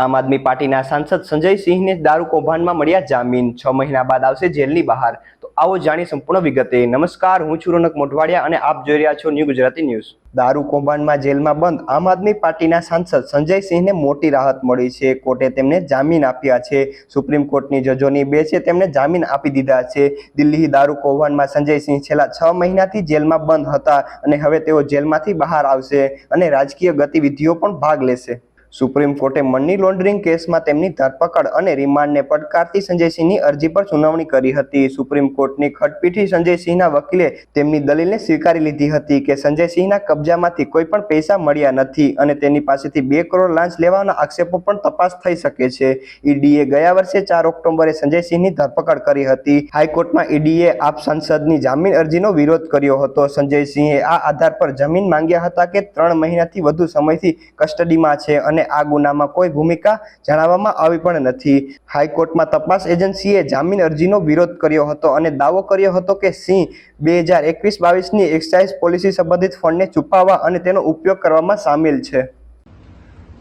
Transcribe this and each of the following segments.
આમ આદમી પાર્ટીના સાંસદ સંજય સિંહને દારૂ કૌભાંડમાં મળ્યા જામીન. છ મહિના બાદ આવશે જેલની બહાર. તો આવો જાણી સંપૂર્ણ વિગતે. નમસ્કાર, હું છું રોનક મોઢવાડિયા અને આપ જોઈ રહ્યા છો ન્યૂ ગુજરાતી ન્યૂઝ. દારૂ કૌભાંડમાં જેલમાં બંધ. આમ આદમી પાર્ટીના સાંસદ સંજય સિંહને મોટી રાહત મળી છે. કોર્ટે તેમને જામીન આપ્યા છે. સુપ્રીમ કોર્ટની જજોની બે છે, તેમને જામીન આપી દીધા છે. દિલ્હી દારૂ કૌભાંડમાં સંજય સિંહ છેલ્લા છ મહિનાથી જેલમાં બંધ હતા અને હવે તેઓ જેલમાંથી બહાર આવશે અને રાજકીય ગતિવિધિઓ પણ ભાગ લેશે. સુપ્રીમ કોર્ટે મની લોન્ડરિંગ કેસમાં તેમની ધરપકડ અને રિમાન્ડને પડકારતી સંજયસિંહની અરજી પર સુનાવણી કરી હતી. સુપ્રીમ કોર્ટની ખટપીઠી સંજયસિંહના વકીલે તેમની દલીલને સ્વીકારી લીધી હતી કે સંજયસિંહના કબજામાંથી કોઈ પણ પૈસા મળ્યા નથી અને તેની પાસેથી બે કરોડ લાંચ લેવાના આક્ષેપો પણ તપાસ થઈ શકે છે. ઈડીએ ગયા વર્ષે ચાર ઓક્ટોબરે સંજયસિંહની ધરપકડ કરી હતી. હાઈકોર્ટમાં ઈડીએ આપ સાંસદની જામીન અરજીનો વિરોધ કર્યો હતો. સંજય સિંહે આ આધાર પર જમીન માંગ્યા હતા કે ત્રણ મહિનાથી વધુ સમયથી કસ્ટડીમાં છે અને આ ગુનામાં કોઈ ભૂમિકા જણાવવામાં આવી પણ નથી. હાઈકોર્ટમાં તપાસ એજન્સીએ જામીન અરજીનો વિરોધ કર્યો હતો અને દાવો કર્યો હતો કે સિંહ બે હજાર એકવીસ બાવીસની એક્સાઇઝ પોલિસી સંબંધિત ફંડને છુપાવવા અને તેનો ઉપયોગ કરવામાં સામેલ છે.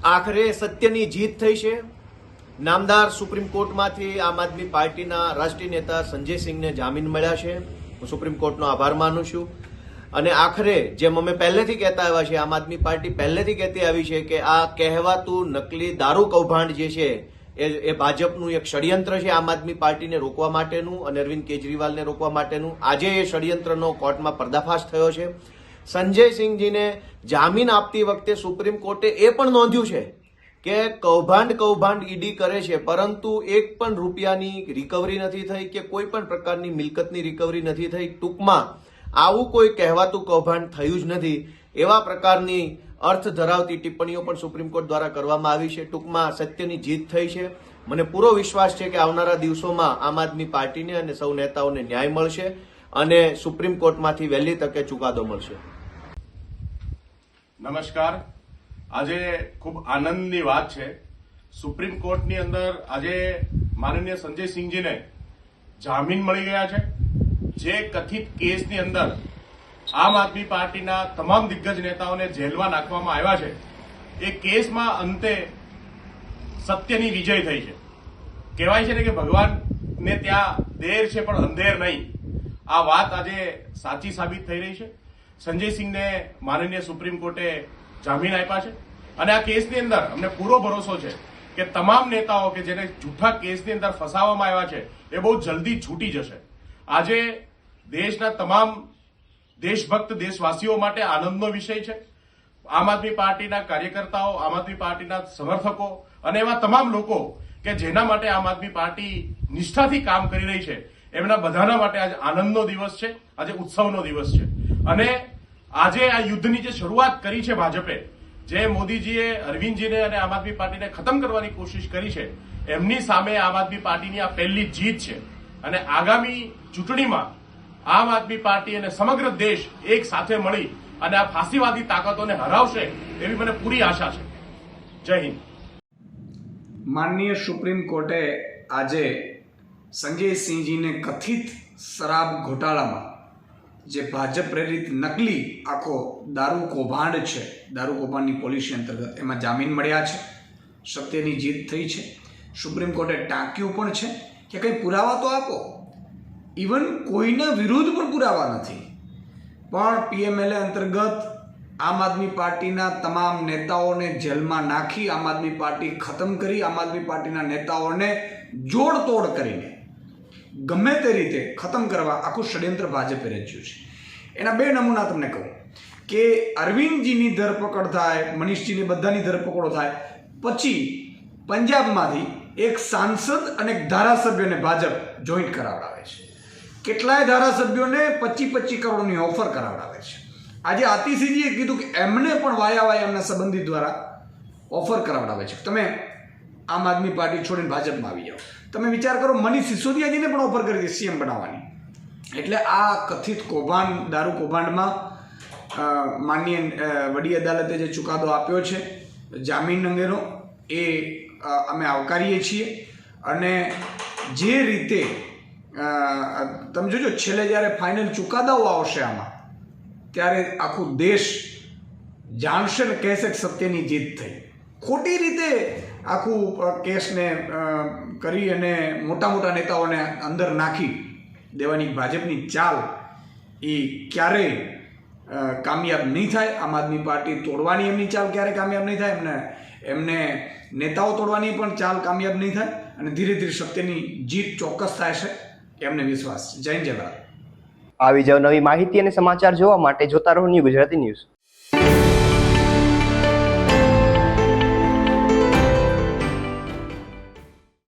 આખરે સત્યની જીત થઈ છે. નામદાર સુપ્રીમ કોર્ટમાંથી આમ આદમી પાર્ટીના રાષ્ટ્રીય નેતા સંજય સિંહને જામીન મળ્યા છે. હું સુપ્રીમ કોર્ટનો આભાર માનું છું. અને આખરે જેમ અમે પહેલેથી કહેતા આવ્યા છે આમ આદમી પાર્ટી પહેલેથી કહેતી આવી છે કે આ કહેવાતું નકલી દારૂ કૌભાંડ જે છે, એ એ ભાજપનું એક ષડયંત્ર છે આમ આદમી પાર્ટીને રોકવા માટેનું, અને અરવિંદ કેજરીવાલને રોકવા માટેનું. આજે એ ષડયંત્રનો કોર્ટમાં પર્દાફાશ થયો છે. સંજય સિંહજીને જામીન આપતી વખતે સુપ્રીમ કોર્ટે એ પણ નોંધ્યું છે કે કૌભાંડ કૌભાંડ ઈડી કરે છે, પરંતુ એક પણ રૂપિયાની રિકવરી નથી થઈ કે કોઈ પણ પ્રકારની મિલકતની રિકવરી નથી થઈ. ટૂંકમાં આવું કોઈ કહેવાતું કૌભાંડ થયું જ નથી. એવા પ્રકારની અર્થ ધરાવતી ટિપ્પણીઓ પણ સુપ્રીમ કોર્ટ દ્વારા કરવામાં આવી છે. ટૂંકમાં સત્યની જીત થઈ છે. મને પૂરો વિશ્વાસ છે કે આવનારા દિવસોમાં આમ આદમી પાર્ટીને અને સૌ નેતાઓને ન્યાય મળશે અને સુપ્રીમ કોર્ટમાંથી વહેલી તકે ચુકાદો મળશે. નમસ્કાર. આજે ખૂબ આનંદની વાત છે. સુપ્રીમ કોર્ટની અંદર આજે માનનીય સંજય સિંહજીને જામીન મળી ગયા છે. જે કથિત કેસની અંદર આમ આદમી પાર્ટીના તમામ દિગ્ગજ નેતાઓને જેલમાં નાખવામાં આવ્યા છે, એ કેસમાં અંતે સત્યની વિજય થઈ છે. કહેવાય છે ને કે ભગવાનને ત્યાં દેર છે પણ અંધેર નહીં. આ વાત આજે સાચી સાબિત થઈ રહી છે. સંજય સિંહને માનનીય સુપ્રીમ કોર્ટે જામીન આપ્યા છે. અને આ કેસની અંદર અમને પૂરો ભરોસો છે કે તમામ નેતાઓ કે જેને જૂઠા કેસની અંદર ફસાવવામાં આવ્યા છે, એ બહુ જલ્દી છૂટી જશે. આજે દેશના તમામ દેશભક્ત દેશવાસીઓ માટે આનંદનો વિષય છે. આમ આદમી પાર્ટીના કાર્યકર્તાઓ, આમ આદમી પાર્ટીના સમર્થકો અને એવા તમામ લોકો કે જેના માટે આમ આદમી પાર્ટી નિષ્ઠાથી કામ કરી રહી છે, એમના બધાના માટે આજે આનંદનો દિવસ છે, આજે ઉત્સવનો દિવસ છે. અને આજે આ યુદ્ધની જે શરૂઆત કરી છે ભાજપે, જે મોદીજીએ, અરવિંદજીને અને આમ આદમી પાર્ટીને ખતમ કરવાની કોશિશ કરી છે, એમની સામે આમ આદમી પાર્ટીની આ પહેલી જીત છે. અને આગામી ચૂંટણીમાં આમ આદમી પાર્ટી અને સમગ્ર દેશ એક સાથે મળી અને આ ફાંસીવાદી તાકાતોને હરાવશે એવી મને પૂરી આશા છે. જય હિન્દ. માનનીય સુપ્રીમ કોર્ટે આજે સંજય સિંહજીને કથિત શરાબ ઘોટાળામાં, જે ભાજપ પ્રેરિત નકલી આખો દારૂ કૌભાંડ છે, દારૂ કૌભાંડની પોલિસી અંતર્ગત એમાં જામીન મળ્યા છે, સત્યની જીત થઈ છે. સુપ્રીમ કોર્ટે ટાંક્યું પણ છે કે કંઈ પુરાવા તો આપો. ઇવન કોઈના વિરુદ્ધ પણ પુરાવા નથી. પણ પીએમએલએ અંતર્ગત આમ આદમી પાર્ટીના તમામ નેતાઓને જેલમાં નાખી, આમ આદમી પાર્ટી ખતમ કરી, આમ આદમી પાર્ટીના નેતાઓને જોડતોડ કરીને ગમે તે રીતે ખતમ કરવા આખું ષડયંત્ર ભાજપે રચ્યું છે. એના બે નમૂના તમને કહું. કે અરવિંદજીની ધરપકડ થાય, મનીષજીની બધાની ધરપકડો થાય, પછી પંજાબમાંથી એક સાંસદ અને એક ધારાસભ્યને ભાજપ જોઈન્ટ કરાવડાવે છે. કેટલાય ધારાસભ્યોને પચી પચી કરોડની ઓફર કરાવડાવે છે. આજે આતિશીજીએ કીધું કે એમને પણ વાયા વાયા એમના સંબંધી દ્વારા ઓફર કરાવડાવે છે. તમે આમ આદમી પાર્ટી છોડીને ભાજપમાં આવી જાઓ. તમે વિચાર કરો, મનીષ સિસોદિયાજીને પણ ઓફર કરી હતી સીએમ બનાવવાની. એટલે આ કથિત કૌભાંડ, દારૂ કૌભાંડમાં માનનીય વડી અદાલતે જે ચુકાદો આપ્યો છે, જામીન અંગેનો, એ અમે આવકારીએ છીએ. અને જે રીતે તમે જોજો, છેલ્લે જ્યારે ફાઇનલ ચુકાદાઓ આવશે આમાં, ત્યારે આખો દેશ જાણશે ને કહેશે કે સત્યની જીત થઈ. ખોટી રીતે આખું કેસને કરી અને મોટા મોટા નેતાઓને અંદર નાખી દેવાની ભાજપની ચાલ એ ક્યારેય કામયાબ નહીં થાય. આમ આદમી પાર્ટી તોડવાની એમની ચાલ ક્યારે કામયાબ નહીં થાય. એમને એમને નેતાઓ તોડવાની પણ ચાલ કામયાબ નહીં થાય. અને ધીરે ધીરે સત્યની જીત ચોક્કસ થાય છે. એમને વિશ્વાસ જય જય આવી જાવ નવી માહિતી અને સમાચાર જોવા માટે જોતા રહો ન્યૂ ગુજરાતી ન્યૂઝ.